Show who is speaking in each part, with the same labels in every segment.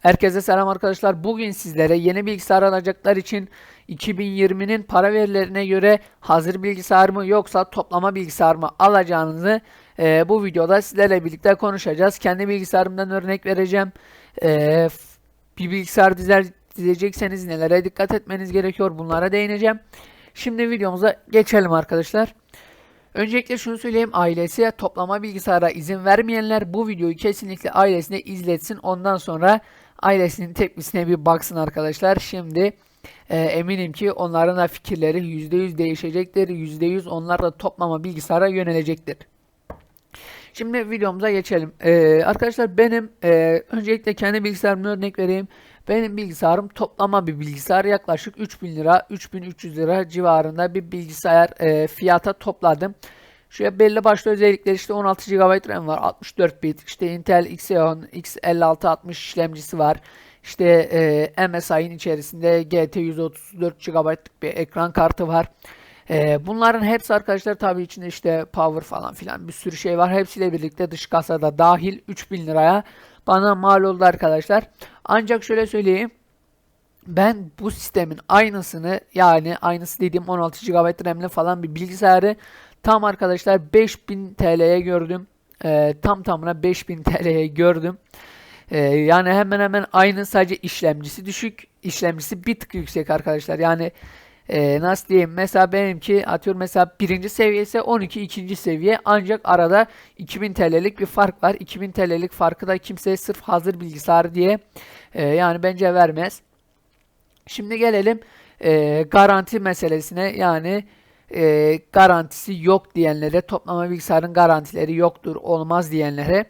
Speaker 1: Herkese selam arkadaşlar. Bugün sizlere yeni bilgisayar alacaklar için 2020'nin para verilerine göre hazır bilgisayar mı yoksa toplama bilgisayar mı alacağınızı e, bu videoda sizlerle birlikte konuşacağız. Kendi bilgisayarımdan örnek vereceğim. E, bir bilgisayar dizer, dizecekseniz nelere dikkat etmeniz gerekiyor bunlara değineceğim. Şimdi videomuza geçelim arkadaşlar. Öncelikle şunu söyleyeyim ailesi toplama bilgisayara izin vermeyenler bu videoyu kesinlikle ailesine izletsin. Ondan sonra ailesinin tepkisine bir baksın arkadaşlar. Şimdi e, eminim ki onların da fikirleri %100 değişecektir. %100 onlar da toplama bilgisayara yönelecektir. Şimdi videomuza geçelim. Ee, arkadaşlar benim e, öncelikle kendi bilgisayarımı örnek vereyim. Benim bilgisayarım toplama bir bilgisayar. Yaklaşık 3000 lira, 3300 lira civarında bir bilgisayar e, fiyata topladım. Şöyle belli başlı özellikler işte 16 GB RAM var, 64 bit, işte Intel Xeon X5660 işlemcisi var. İşte e, MSI'nin içerisinde GT 134 GB'lık bir ekran kartı var. E, bunların hepsi arkadaşlar tabii içinde işte power falan filan bir sürü şey var. Hepsiyle birlikte dış kasada dahil 3000 liraya bana mal oldu arkadaşlar. Ancak şöyle söyleyeyim. Ben bu sistemin aynısını yani aynısı dediğim 16 GB RAM'li falan bir bilgisayarı tam arkadaşlar 5000 TL'ye gördüm. Ee, tam tamına 5000 TL'ye gördüm. Ee, yani hemen hemen aynı sadece işlemcisi düşük. işlemcisi bir tık yüksek arkadaşlar. Yani e, nasıl diyeyim mesela benimki atıyorum mesela birinci seviye ise 12 ikinci seviye ancak arada 2000 TL'lik bir fark var. 2000 TL'lik farkı da kimseye sırf hazır bilgisayar diye e, yani bence vermez. Şimdi gelelim e, garanti meselesine yani e, garantisi yok diyenlere toplama bilgisayarın garantileri yoktur olmaz diyenlere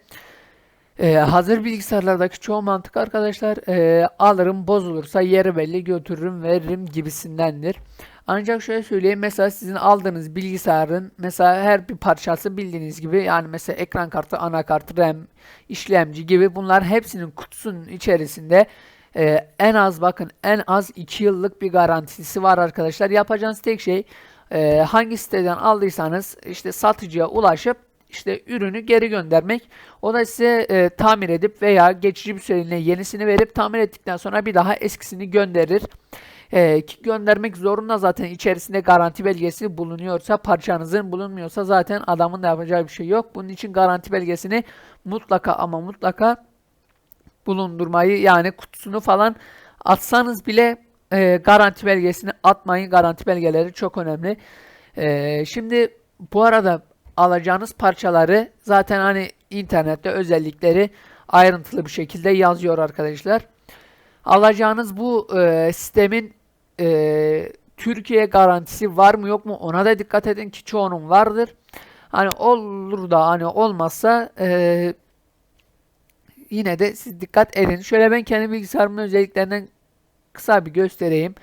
Speaker 1: ee, hazır bilgisayarlardaki çoğu mantık arkadaşlar e, alırım bozulursa yeri belli götürürüm veririm gibisindendir. Ancak şöyle söyleyeyim mesela sizin aldığınız bilgisayarın mesela her bir parçası bildiğiniz gibi yani mesela ekran kartı, anakart, RAM, işlemci gibi bunlar hepsinin kutusunun içerisinde e, en az bakın en az 2 yıllık bir garantisi var arkadaşlar. Yapacağınız tek şey e, hangi siteden aldıysanız işte satıcıya ulaşıp işte ürünü geri göndermek. O da size e, tamir edip veya geçici bir süreliğine yenisini verip tamir ettikten sonra bir daha eskisini gönderir. E, ki göndermek zorunda zaten içerisinde garanti belgesi bulunuyorsa parçanızın bulunmuyorsa zaten adamın da yapacağı bir şey yok. Bunun için garanti belgesini mutlaka ama mutlaka bulundurmayı yani kutusunu falan atsanız bile e, garanti belgesini atmayın. Garanti belgeleri çok önemli. E, şimdi bu arada alacağınız parçaları zaten hani internette özellikleri ayrıntılı bir şekilde yazıyor arkadaşlar. Alacağınız bu e, sistemin e, Türkiye garantisi var mı yok mu ona da dikkat edin ki çoğunun vardır. Hani olur da hani olmazsa e, yine de siz dikkat edin. Şöyle ben kendi bilgisayarımın özelliklerinden kısa bir göstereyim.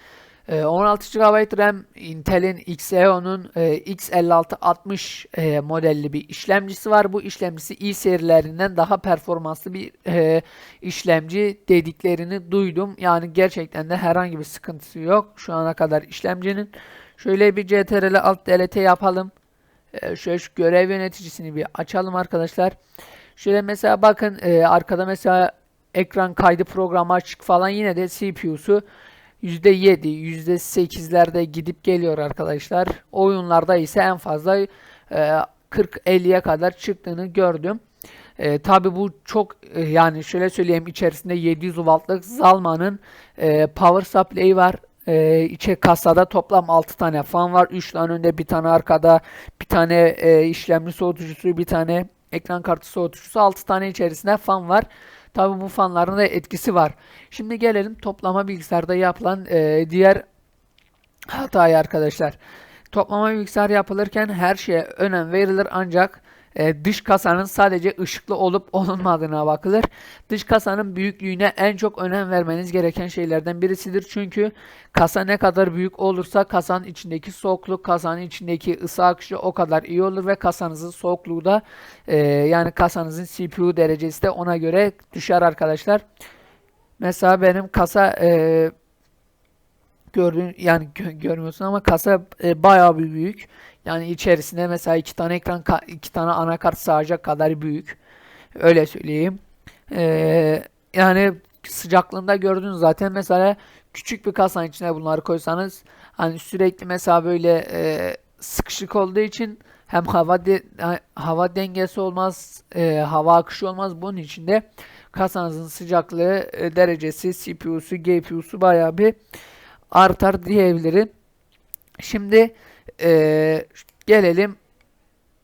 Speaker 1: 16 ee, GB RAM Intel'in Xeon'un e, X5660 e, modelli bir işlemcisi var. Bu işlemcisi i serilerinden daha performanslı bir e, işlemci dediklerini duydum. Yani gerçekten de herhangi bir sıkıntısı yok şu ana kadar işlemcinin. Şöyle bir CTRL alt DLT yapalım. Şöyle şu görev yöneticisini bir açalım arkadaşlar. Şöyle mesela bakın arkada mesela ekran kaydı programı açık falan yine de CPU'su %7, %8'lerde gidip geliyor arkadaşlar. Oyunlarda ise en fazla e, 40-50'ye kadar çıktığını gördüm. E, Tabi bu çok e, yani şöyle söyleyeyim içerisinde 700 wattlık Zalman'ın e, power supply var. E, içe kasada toplam 6 tane fan var. 3 tane önde bir tane arkada bir tane e, işlemci soğutucusu bir tane ekran kartı soğutucusu 6 tane içerisinde fan var. Tabi bu fanların da etkisi var. Şimdi gelelim toplama bilgisayarda yapılan e, diğer hatayı arkadaşlar. Toplama bilgisayar yapılırken her şeye önem verilir ancak e, dış kasanın sadece ışıklı olup olunmadığına bakılır. Dış kasanın büyüklüğüne en çok önem vermeniz gereken şeylerden birisidir. Çünkü kasa ne kadar büyük olursa kasanın içindeki soğukluk, kasanın içindeki ısı akışı o kadar iyi olur ve kasanızın soğukluğu da e, yani kasanızın CPU derecesi de ona göre düşer arkadaşlar. Mesela benim kasa e, gördüğün yani gö görmüyorsun ama kasa e, bayağı bir büyük. Yani içerisinde mesela iki tane ekran iki tane anakart sığacak kadar büyük. Öyle söyleyeyim. Ee, yani sıcaklığında gördünüz zaten. Mesela küçük bir kasanın içine bunları koysanız hani sürekli mesela böyle e, sıkışık olduğu için hem hava de, ha- hava dengesi olmaz, e, hava akışı olmaz. Bunun için de kasanızın sıcaklığı e, derecesi, CPU'su, GPU'su bayağı bir artar diyebilirim. Şimdi e, gelelim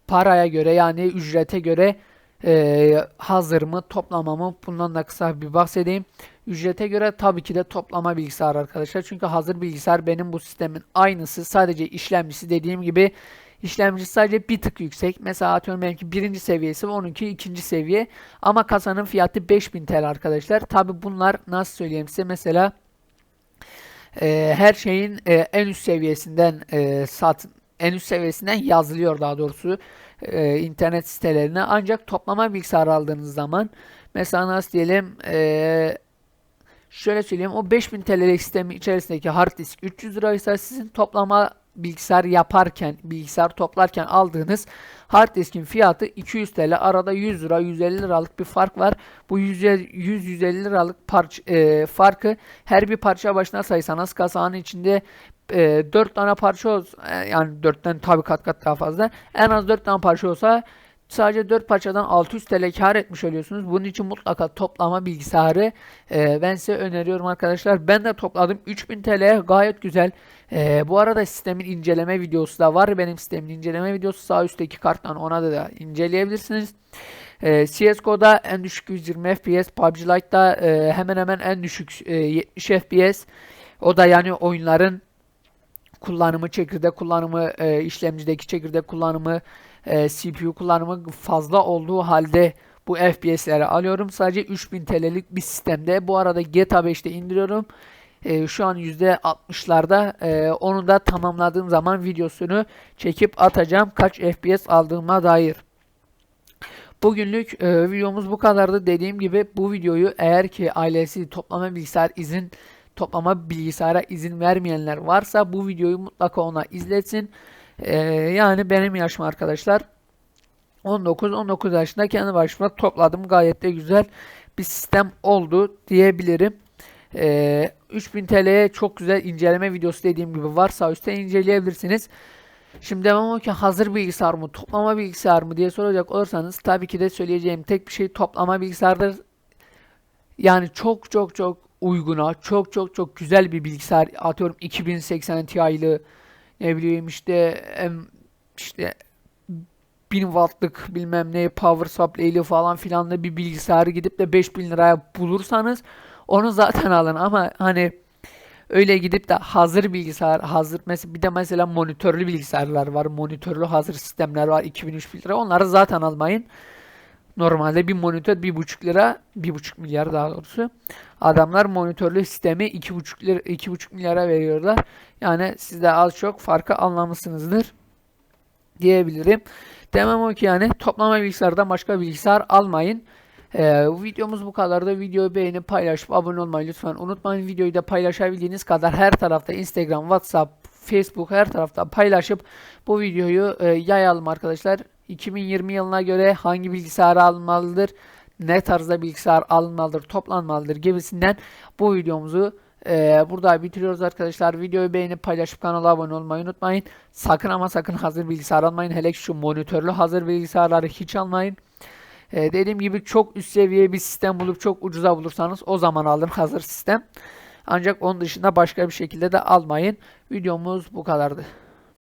Speaker 1: paraya göre yani ücrete göre e, hazır mı toplama mı bundan da kısa bir bahsedeyim. Ücrete göre tabii ki de toplama bilgisayar arkadaşlar. Çünkü hazır bilgisayar benim bu sistemin aynısı. Sadece işlemcisi dediğim gibi işlemcisi sadece bir tık yüksek. Mesela atıyorum benimki birinci seviyesi ve onunki ikinci seviye. Ama kasanın fiyatı 5000 TL arkadaşlar. Tabii bunlar nasıl söyleyeyim size mesela e, her şeyin e, en üst seviyesinden e, sat en üst seviyesinden yazılıyor daha doğrusu e, internet sitelerine. Ancak toplama bilgisayar aldığınız zaman mesela nasıl diyelim e, şöyle söyleyeyim o 5000 TL'lik sistemin içerisindeki hard disk 300 liraysa sizin toplama bilgisayar yaparken bilgisayar toplarken aldığınız hard diskin fiyatı 200 TL arada 100 lira 150 liralık bir fark var. Bu 100-150 liralık parça, e, farkı her bir parça başına saysanız kasanın içinde e, 4 tane parça olsa e, yani 4'ten tabi kat kat daha fazla en az 4 tane parça olsa sadece 4 parçadan 600 TL kar etmiş oluyorsunuz. Bunun için mutlaka toplama bilgisayarı e, ben size öneriyorum arkadaşlar. Ben de topladım 3000 TL gayet güzel. E, bu arada sistemin inceleme videosu da var. Benim sistemin inceleme videosu sağ üstteki karttan ona da, da inceleyebilirsiniz. E, CSGO'da en düşük 120 FPS, PUBG Lite'da e, hemen hemen en düşük e, 70 FPS. O da yani oyunların kullanımı, çekirdek kullanımı, e, işlemcideki çekirdek kullanımı, e, CPU kullanımı fazla olduğu halde bu FPS'leri alıyorum. Sadece 3000 TL'lik bir sistemde. Bu arada GTA 5'te indiriyorum. E, şu an %60'larda. E, onu da tamamladığım zaman videosunu çekip atacağım. Kaç FPS aldığıma dair. Bugünlük e, videomuz bu kadardı. Dediğim gibi bu videoyu eğer ki ailesi toplama bilgisayar izin toplama bilgisayara izin vermeyenler varsa bu videoyu mutlaka ona izletsin. Ee, yani benim yaşım arkadaşlar 19-19 yaşında kendi başıma topladım. Gayet de güzel bir sistem oldu diyebilirim. Ee, 3000 TL'ye çok güzel inceleme videosu dediğim gibi varsa üstte inceleyebilirsiniz. Şimdi devam ki hazır bilgisayar mı toplama bilgisayar mı diye soracak olursanız tabii ki de söyleyeceğim tek bir şey toplama bilgisayardır. Yani çok çok çok uyguna, çok çok çok güzel bir bilgisayar atıyorum 2080 Ti'lı ne bileyim işte em, işte 1000 wattlık bilmem ne power supply'li falan filanlı bir bilgisayarı gidip de 5000 liraya bulursanız onu zaten alın ama hani öyle gidip de hazır bilgisayar hazır mesela bir de mesela monitörlü bilgisayarlar var monitörlü hazır sistemler var 2000-3000 lira onları zaten almayın. Normalde bir monitör bir buçuk lira, bir buçuk milyar daha doğrusu. Adamlar monitörlü sistemi iki buçuk lira, iki buçuk milyara veriyorlar. Yani siz de az çok farkı anlamışsınızdır diyebilirim. Demem o ki yani toplama bilgisayardan başka bilgisayar almayın. Ee, videomuz bu kadar da videoyu beğenip paylaşıp abone olmayı lütfen unutmayın. Videoyu da paylaşabildiğiniz kadar her tarafta Instagram, WhatsApp, Facebook her tarafta paylaşıp bu videoyu e, yayalım arkadaşlar. 2020 yılına göre hangi bilgisayar alınmalıdır, ne tarzda bilgisayar alınmalıdır, toplanmalıdır gibisinden bu videomuzu e, burada bitiriyoruz arkadaşlar. Videoyu beğenip paylaşıp kanala abone olmayı unutmayın. Sakın ama sakın hazır bilgisayar almayın. Hele ki şu monitörlü hazır bilgisayarları hiç almayın. E, dediğim gibi çok üst seviye bir sistem bulup çok ucuza bulursanız o zaman alın hazır sistem. Ancak onun dışında başka bir şekilde de almayın. Videomuz bu kadardı.